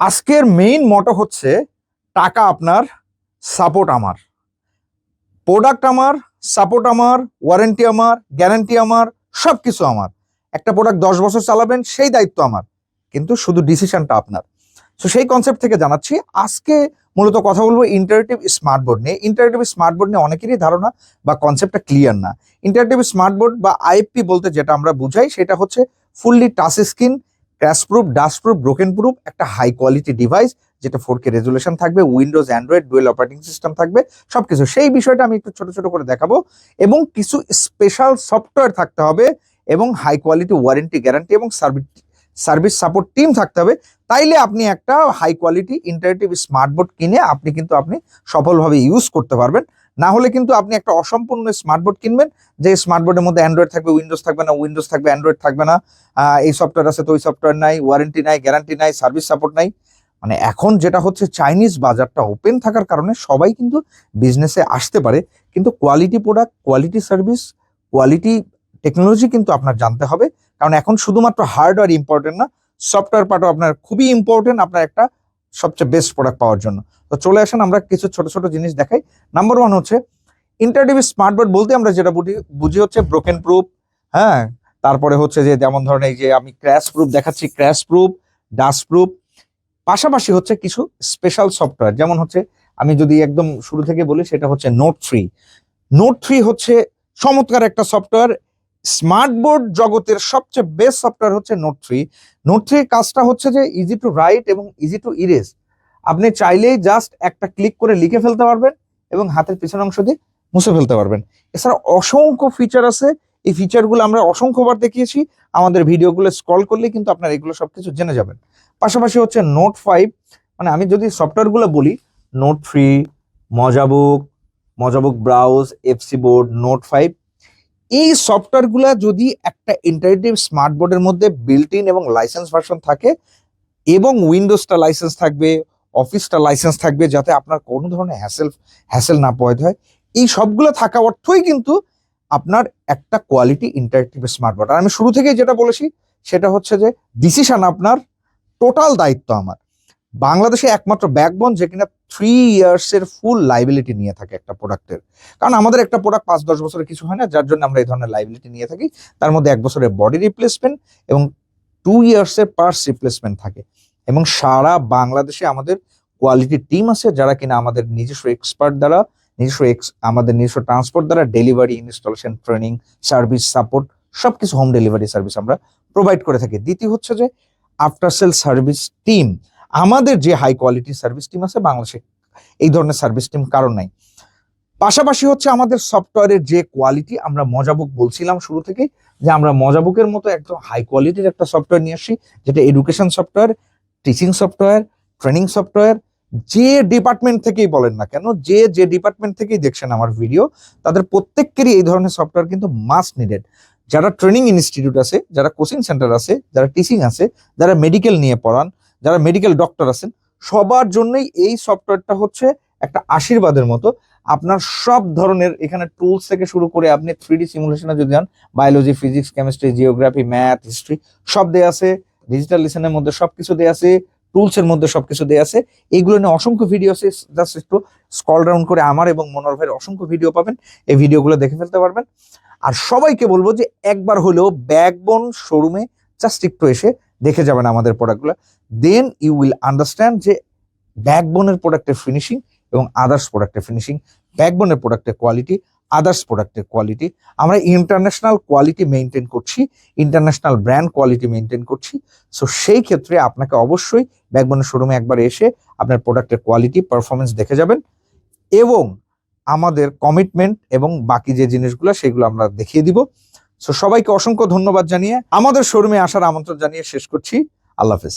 আজকের মেইন মটো হচ্ছে টাকা আপনার সাপোর্ট আমার। প্রোডাক্ট আমার সাপোর্ট আমার ওয়ারেন্টি আমার গ্যারান্টি আমার সব কিছু আমার। একটা প্রোডাক্ট দশ বছর চালাবেন, সেই দায়িত্ব আমার। কিন্তু শুধু ডিসিশনটা আপনার। তো সেই কনসেপ্ট থেকে জানাচ্ছি, আজকে মূলত কথা বলব ইন্টারেটিভ স্মার্ট বোর্ড নিয়ে। ইন্টারেটিভ স্মার্ট বোর্ড নিয়ে অনেকেরই ধারণা বা কনসেপ্টটা ক্লিয়ার না। ইন্টারেটিভ স্মার্ট বোর্ড বা আইএফপি বলতে যেটা আমরা বুঝাই, সেটা হচ্ছে fully touch screen crash proof dust proof broken proof একটা হাই কোয়ালিটি ডিভাইস যেটা ফোর কে রেজুলেশন থাকবে Windows Android dual operating system থাকবে সব কিছু সেই বিষয়টা আমি একটু ছোট ছোট করে দেখাবো। এবং কিছু স্পেশাল সফটওয়্যার থাকতে হবে এবং হাই কোয়ালিটি ওয়ারেন্টি গ্যারান্টি এবং সার্ভিস সার্ভিস সাপোর্ট টিম থাকতে হবে। তাইলে আপনি একটা high quality interactive smart board কিনে আপনি কিন্তু আপনি সফলভাবে ইউজ করতে পারবেন। না হলে কিন্তু আপনি একটা অসম্পূর্ণ স্মার্ট বোর্ড কিনবেন, যে স্মার্ট বোর্ডের মধ্যে অ্যান্ড্রয়েড থাকবে উইন্ডোজ থাকবে না উইন্ডোজ থাকবে অ্যান্ড্রয়েড থাকবে না। এই সফটওয়্যার আছে তো ওই সফটওয়্যার নাই ওয়ারেন্টি নাই গ্যারান্টি নাই সার্ভিস সাপোর্ট নাই। মানে এখন যেটা হচ্ছে চাইনিজ বাজারটা ওপেন থাকার কারণে সবাই কিন্তু বিজনেসে আসতে পারে, কিন্তু quality product quality service quality technology কিন্তু আপনার জানতে হবে। কারণ এখন শুধুমাত্র হার্ডওয়্যার ইম্পর্টেন্ট না সফটওয়্যার পার্টও আপনার খুবই ইম্পর্টেন্ট আপনার একটা সবচেয়ে বেস্ট প্রোডাক্ট পাওয়ার জন্য। তো চলে আসেন, আমরা কিছু ছোট ছোট জিনিস দেখাই। নাম্বার ওয়ান হচ্ছে ইন্টারটিভ স্মার্ট বোর্ড বলতে আমরা যেটা বুঝি বুঝি হচ্ছে ব্রোকেন প্রুফ হ্যাঁ? তারপরে হচ্ছে যে যেমন ধরেন এই যে আমি ক্র্যাশ প্রুফ দেখাচ্ছি ক্র্যাশ প্রুফ ডাস্ট প্রুফ পাশাপাশি হচ্ছে কিছু স্পেশাল সফটওয়্যার যেমন হচ্ছে, আমি যদি একদম শুরু থেকে বলি, সেটা হচ্ছে নোট থ্রি নোট থ্রি হচ্ছে চমৎকার একটা সফটওয়্যার স্মার্ট বোর্ড জগতের সবচেয়ে বেস্ট সফটওয়্যার হচ্ছে নোট থ্রি। নোট থ্রির কাজটা হচ্ছে যে ইজি টু রাইট এবং ইজি টু ইরেজ আপনি চাইলেই জাস্ট একটা ক্লিক করে লিখে ফেলতে পারবেন এবং হাতের পিছনের অংশ দিয়ে মুছে ফেলতে পারবেন। এছাড়া অসংখ্য ফিচার আছে। এই ফিচারগুলো আমরা অসংখ্যবার দেখিয়েছি। আমাদের ভিডিওগুলো স্ক্রল করলে কিন্তু আপনারা এগুলো সবকিছু জেনে যাবেন। পাশাপাশি হচ্ছে নোট ফাইভ মানে আমি যদি সফটওয়্যারগুলো বলি, note three, Mozabook Mozabook browse FC board note five এই সফটওয়্যারগুলো যদি একটা ইন্টারেটিভ স্মার্ট বোর্ডের মধ্যে বিল্ট ইন এবং লাইসেন্স ভার্সন থাকে এবং উইন্ডোজটা লাইসেন্স থাকবে অফিসটা লাইসেন্স থাকবে যাতে আপনার কোনো ধরনের হ্যাসেল হ্যাসেল না পয়তে হয় এই সবগুলো থাকা অর্থই কিন্তু আপনার একটা কোয়ালিটি ইন্টারেক্টিভ স্মার্ট বোর্ড আর আমি শুরু থেকেই যেটা বলেছি, সেটা হচ্ছে যে ডিসিশন আপনার টোটাল দায়িত্ব আমার। বাংলাদেশে একমাত্র ব্যাকবোন যে কিনা থ্রি ইয়ার্স এর ফুল লাইবিলিটি নিয়ে থাকে একটা প্রোডাক্টের কারণ আমাদের একটা প্রোডাক্ট পাঁচ, দশ বছরের কিছু হয় না, যার জন্য আমরা এই ধরনের লাইবিলিটি নিয়ে থাকি। তার মধ্যে এক বছরের বডি রিপ্লেসমেন্ট এবং টু ইয়ার্স এর পার্টস রিপ্লেসমেন্ট থাকে। এবং সারা বাংলাদেশে আমাদের কোয়ালিটি টিম আছে যারা কিনা আমাদের নিজস্ব এক্সপার্ট দ্বারা, নিজস্ব আমাদের নিজস্ব ট্রান্সপোর্ট দ্বারা delivery installation training service support সবকিছু হোম ডেলিভারি সার্ভিস আমরা প্রোভাইড করে থাকি। দ্বিতীয় হচ্ছে যে আফটার সেল সার্ভিস টিম আমাদের যে হাই কোয়ালিটি সার্ভিস টিম আছে বাংলাদেশে, এই ধরনের সার্ভিস টিম কারণ নাই। পাশাপাশি হচ্ছে আমাদের সফটওয়্যারের যে কোয়ালিটি আমরা মজাবুক বলছিলাম শুরু থেকে, যে আমরা মজাবুকের মতো একদম হাই কোয়ালিটির একটা সফটওয়্যার নিয়ে আসি, যেটা education software teaching software training software যে ডিপার্টমেন্ট থেকেই বলেন না কেন, যে যে ডিপার্টমেন্ট থেকেই দেখছেন আমার ভিডিও তাদের প্রত্যেকেরই এই ধরনের সফটওয়্যার কিন্তু মাস্ট নিডেড যারা ট্রেনিং ইনস্টিটিউট আছে, যারা কোচিং সেন্টার আছে, যারা টিচিং আছে, যারা মেডিকেল নিয়ে পড়ান যারা মেডিকেল ডক্টর আছেন, সবার জন্যই এই সফটওয়্যারটা হচ্ছে একটা আশীর্বাদের মতো। আপনার সব ধরনের এখানে টুলস থেকে শুরু করে আপনি থ্রি ডি সিমুলেশনে যদি যান biology physics chemistry geography math history সব দেয়া আছে। ডিজিটাল লিসনের মধ্যে সবকিছু দেয়া আছে টুলস এর মধ্যে সবকিছু দেয়া আছে। এইগুলো নিয়ে অসংখ্য ভিডিও আছে জাস্ট একটু স্কল ডাউন করে আমার এবং মনোর ভাইয়ের অসংখ্য ভিডিও পাবেন। এই ভিডিওগুলো দেখে ফেলতে পারবেন। আর সবাইকে বলব যে একবার হলেও ব্যাকবোন শোরুমে জাস্ট একটু এসে দেখে যাবেন আমাদের প্রোডাক্টগুলো দেন ইউ উইল আন্ডারস্ট্যান্ড যে ব্যাকবোনের প্রোডাক্টের ফিনিশিং এবং আদার্স প্রোডাক্টের ফিনিশিং ব্যাকবোনের প্রোডাক্টের কোয়ালিটি আদার্স প্রোডাক্টের কোয়ালিটি আমরা ইন্টারন্যাশনাল কোয়ালিটি মেনটেন করছি ইন্টারন্যাশনাল ব্র্যান্ড কোয়ালিটি মেনটেন করছি। সো সেই ক্ষেত্রে আপনাকে অবশ্যই ব্যাকবোনের শোরুমে একবার এসে আপনার প্রোডাক্টের কোয়ালিটি পারফরমেন্স দেখে যাবেন। এবং আমাদের কমিটমেন্ট এবং বাকি যে জিনিসগুলো, সেগুলো আমরা দেখিয়ে দিব। সো সবাইকে অসংখ্য ধন্যবাদ জানিয়ে আমাদের শোরুমে আসার আমন্ত্রণ জানিয়ে শেষ করছি। আল্লাহ হাফেজ।